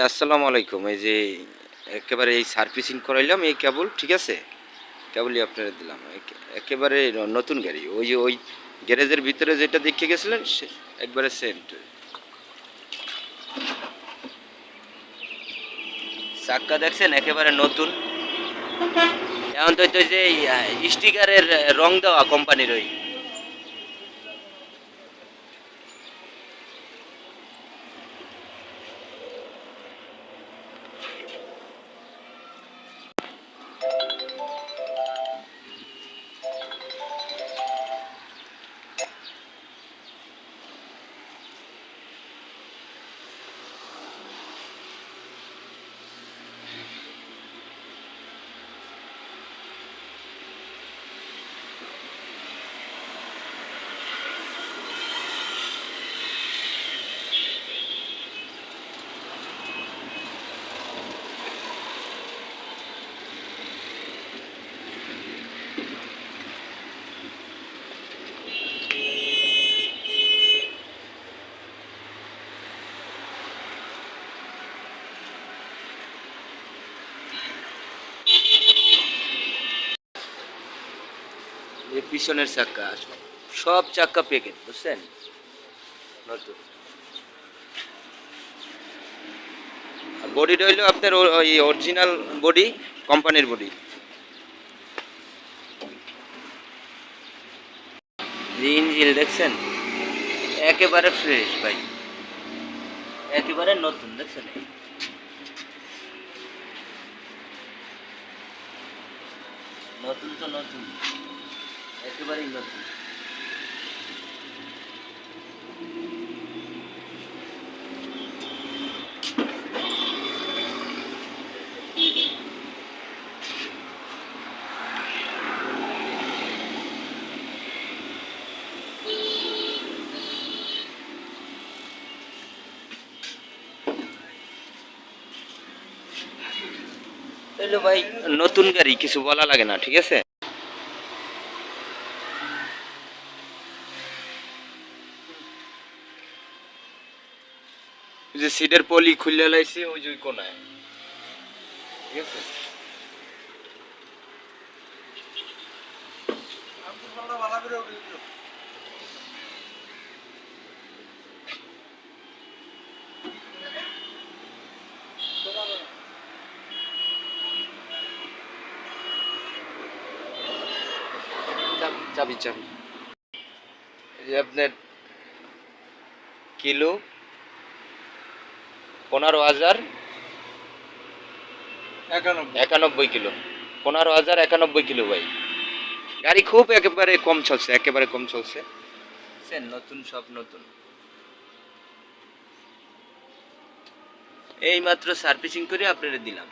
আসসালামু আলাইকুম। এই যে একেবারে এই সার্ভিসিং করাইলাম এই কেবল, ঠিক আছে? কেবলই আপনারা দিলাম। একেবারে নতুন গাড়ি। ওই যে ওই গ্যারেজের ভিতরে যেটা দেখে গেছিলেন, সে একবারে সেন্ট। চাক্কা দেখছেন? একেবারে নতুন। এখন তো যে স্টিকারের রং দেওয়া কোম্পানির ওই পিছনের চাক্কা সব চাক্কা প্যাকেট বুঝছেন? নতুন। বডিটা হইল আপনার ওই অরিজিনাল বডি কোম্পানির বডি ইঞ্জিল দেখছেন, একেবারে ফ্রেশ ভাই। একেবারে নতুন, দেখছেন? নতুন তো নতুন। একেবারেই নতুন। ভাই নতুন গাড়ি কিছু বলা লাগে না ঠিক আছে ওই যে সিটের পলি খুলে লাইছে ওই যে কোনায়। ঠিক আছে? চাবি চাবি আপনার কিলো পনেরো হাজার একানব্বই। কিলো। পনেরো হাজার একানব্বই কিলো ভাই। গাড়ি খুব একেবারে কম চলছে একেবারে কম চলছে? নতুন সব নতুন। এই মাত্র সার্ভিসিং করে আপনারা দিলাম।